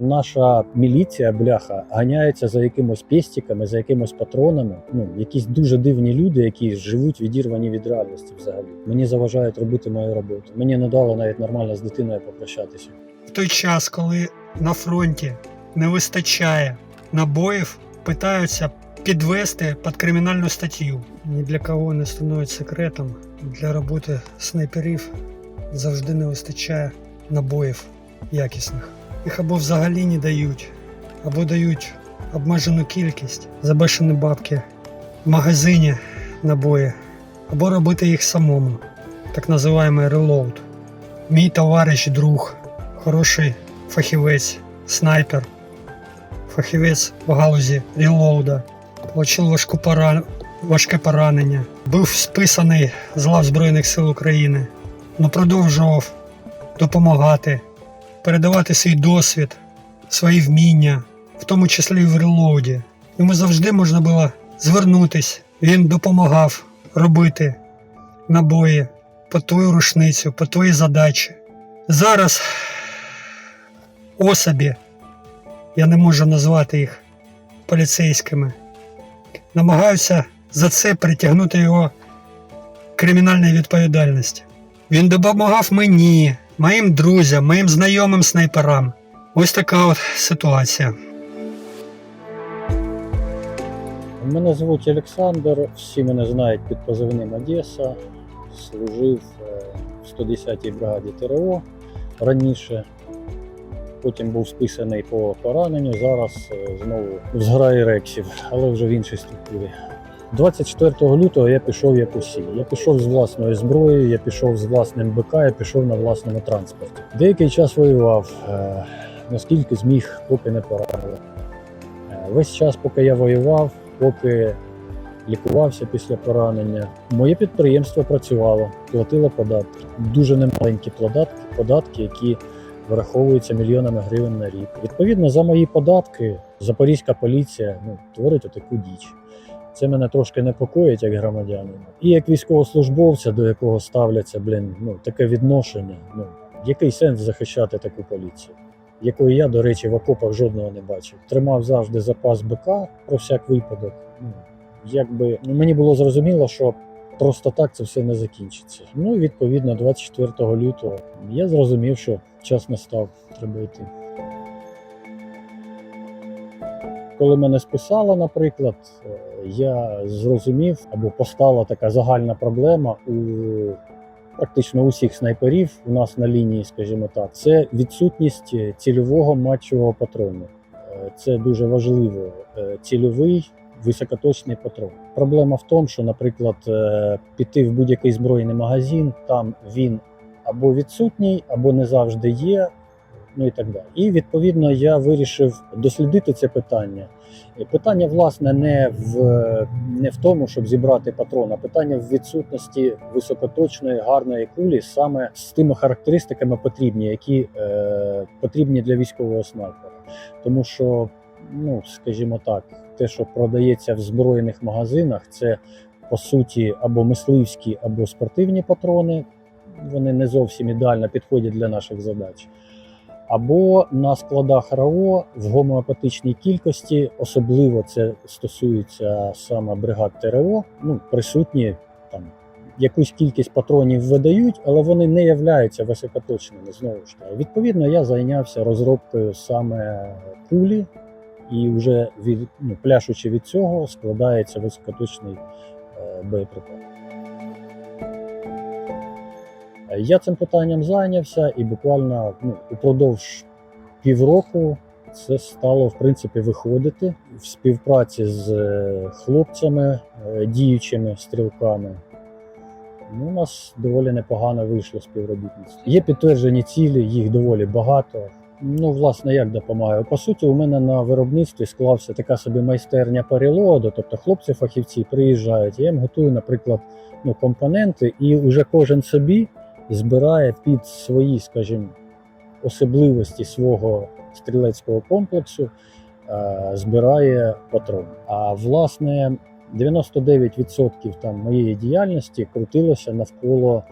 Наша міліція, бляха, ганяється за якимось пестиками, за якимось патронами. Ну, якісь дуже дивні люди, які живуть відірвані від реальності взагалі. Мені заважають робити мою роботу. Мені не дало навіть нормально з дитиною попрощатися. В той час, коли на фронті не вистачає набоїв, питаються підвести під кримінальну статтю. Ні для кого не становить секретом. Для роботи снайперів завжди не вистачає набоїв якісних. Їх або взагалі не дають, або дають обмежену кількість за бешені бабки в магазині набої, або робити їх самому, так називаємо релоуд. Мій товариш, друг, хороший фахівець, снайпер, фахівець в галузі релоуда, отримав важку пора... важке поранення, був списаний з лав Збройних сил України, але продовжував допомагати, передавати свій досвід, свої вміння, в тому числі і в релоуді. Йому завжди можна було звернутись. Він допомагав робити набої по твою рушницю, по твої задачі. Зараз особі, я не можу назвати їх поліцейськими, намагаються за це притягнути його кримінальної відповідальності. Він допомагав мені, моїм друзям, моїм знайомим снайперам. Ось така от ситуація. Мене звуть Олександр, всі мене знають під позивним Одеса. Служив е, в 110-й бригаді ТРО раніше. Потім був списаний по пораненню. Зараз е, знову в зграї рексів, але вже в іншій структурі. 24 лютого я пішов як усі. Я пішов з власною зброєю, я пішов з власним БК, я пішов на власному транспорті. Деякий час воював, е, наскільки зміг, поки не поранили. Е, Весь час, поки я воював, поки лікувався після поранення, моє підприємство працювало, платило податки. Дуже немаленькі податки, податки, які враховуються мільйонами гривень на рік. Відповідно, за мої податки Запорізька поліція ну, творить отаку діч. Це мене трошки непокоїть як громадянина. І як військовослужбовця, до якого ставляться, блін, ну таке відношення. Ну який сенс захищати таку поліцію? Якої я, до речі, в окопах жодного не бачив. Тримав завжди запас БК про всяк випадок. Ну, якби ну, мені було зрозуміло, що просто так це все не закінчиться. Ну і відповідно, 24 лютого я зрозумів, що час настав, треба йти. Коли мене списали, наприклад, я зрозумів або постала така загальна проблема у практично усіх снайперів у нас на лінії, скажімо так, це відсутність цільового матчового патрону. Е, Це дуже важливо. Е, Цільовий високоточний патрон. Проблема в тому, що, наприклад, е, піти в будь-який збройний магазин, там він або відсутній, або не завжди є. Ну і так далі. І відповідно я вирішив дослідити це питання. Питання, власне, не в, не в тому, щоб зібрати патрон, а питання в відсутності високоточної гарної кулі саме з тими характеристиками потрібні, які е, потрібні для військового снайпера. Тому що, ну скажімо так, те, що продається в збройних магазинах, це по суті або мисливські, або спортивні патрони. Вони не зовсім ідеально підходять для наших задач або на складах РАО в гомеопатичній кількості, особливо це стосується саме бригад ТРО, ну присутні там. Якусь кількість патронів видають, але вони не являються високоточними. Знову ж таки. Відповідно, я зайнявся розробкою саме кулі, і вже від ну, пляшучи від цього, складається високоточний е, боєприпас. Я цим питанням зайнявся, і буквально ну, упродовж півроку це стало в принципі виходити в співпраці з е, хлопцями, е, діючими стрілками. Ну, у нас доволі непогано вийшло співробітництво. Є підтверджені цілі, їх доволі багато. Ну, власне, як допомагаю? По суті, у мене на виробництві склався така собі майстерня по релоаду, тобто хлопці-фахівці приїжджають, я їм готую, наприклад, ну, компоненти, і вже кожен собі збирає під свої, скажімо, особливості свого стрілецького комплексу, е, збирає патрон. А власне 99% там моєї діяльності крутилося навколо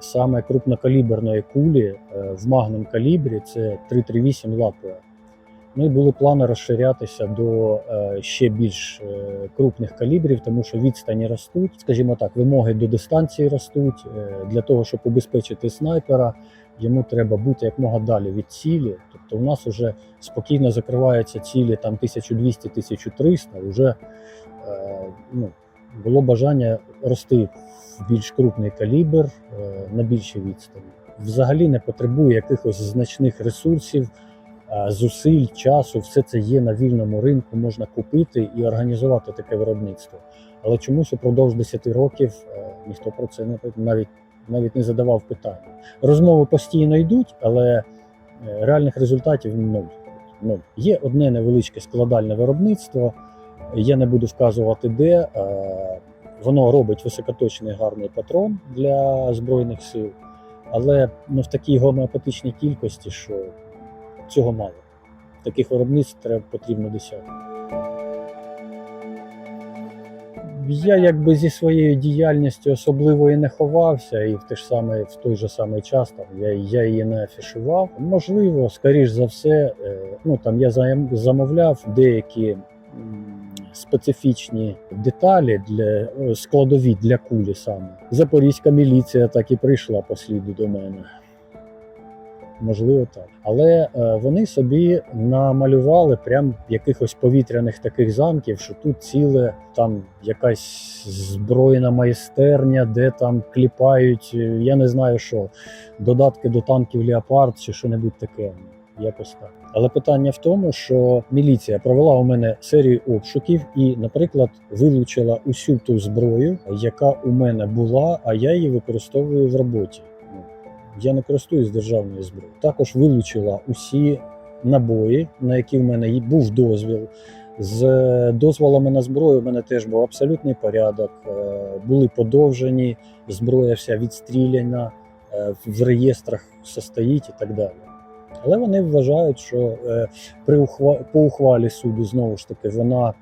саме крупнокаліберної кулі е, в магнум калібрі. Це 338 лапуя. Ну і були плани розширятися до е, ще більш е, крупних калібрів, тому що відстані ростуть, скажімо так, вимоги до дистанції ростуть. Е, для того, щоб убезпечити снайпера, йому треба бути якмога далі від цілі. Тобто, у нас вже спокійно закриваються цілі там 1200-1300, вже ну, було бажання рости в більш крупний калібр на більшій відстані. Взагалі не потребує якихось значних ресурсів, зусиль, часу. Все це є на вільному ринку, можна купити і організувати таке виробництво. Але чомусь упродовж 10 років е, ніхто про це не навіть навіть не задавав питання. Розмови постійно йдуть, але е, реальних результатів нуль. нуль. Є одне невеличке складальне виробництво. Я не буду вказувати де. е, Воно робить високоточний гарний патрон для збройних сил, але ну, в такій гомеопатичній кількості, що цього мало. Таких виробництв треба потрібно десятки. Я якби зі своєю діяльністю особливо і не ховався, і в те ж саме в той же самий час там я, я її не афішував. Можливо, скоріш за все, е, ну там я замовляв деякі специфічні деталі для складові для кулі саме. Запорізька міліція так і прийшла по сліду до мене. Можливо, так. Але е, вони собі намалювали прям якихось повітряних таких замків, що тут ціле там якась збройна майстерня, де там кліпають, е, я не знаю що, додатки до танків Леопард чи що-небудь таке. Якось так. Але питання в тому, що міліція провела у мене серію обшуків і, наприклад, вилучила усю ту зброю, яка у мене була, а я її використовую в роботі. Я не користуюсь державною зброєю. Також вилучила усі набої, на які в мене був дозвіл. З дозволами на зброю в мене теж був абсолютний порядок. Е, Були подовжені, зброя вся відстріляна, е, в реєстрах все стоїть і так далі. Але вони вважають, що е, при ухва... по ухвалі суду знову ж таки вона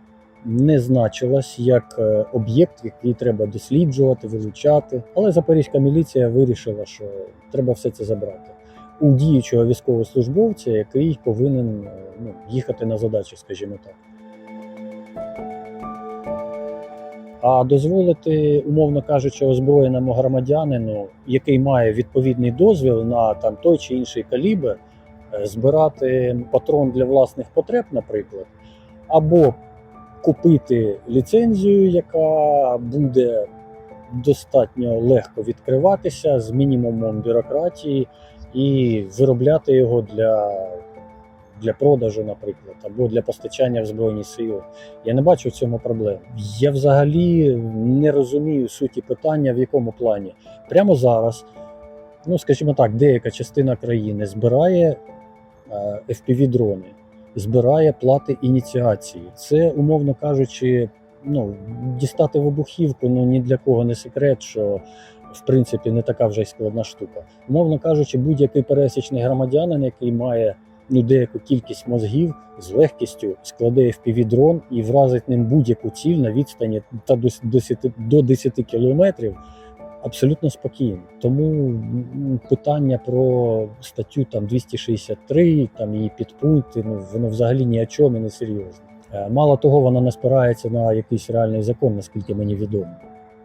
не значилась як е, об'єкт, який треба досліджувати, вилучати. Але запорізька міліція вирішила, що треба все це забрати у діючого військовослужбовця, який повинен е, ну, їхати на задачі, скажімо так. А дозволити, умовно кажучи, озброєному громадянину, який має відповідний дозвіл на там той чи інший калібр, е, збирати патрон для власних потреб, наприклад, або купити ліцензію, яка буде достатньо легко відкриватися з мінімумом бюрократії, і виробляти його для, для продажу, наприклад, або для постачання в Збройні Сили. Я не бачу в цьому проблем. Я взагалі не розумію суті питання, в якому плані. Прямо зараз, ну скажімо так, деяка частина країни збирає е, FPV-дрони, збирає плати ініціації. Це, умовно кажучи, ну, дістати вибухівку, ну ні для кого не секрет, що в принципі не така вже й складна штука. Умовно кажучи, будь-який пересічний громадянин, який має ну, деяку кількість мозгів, з легкістю складе FPV-дрон і вразить ним будь-яку ціль на відстані та до 10, до 10 кілометрів. Абсолютно спокійно. Тому питання про статтю там 263, там її підпункти, ну воно взагалі ні о чому не серйозне. Е, Мало того, вона не спирається на якийсь реальний закон, наскільки мені відомо.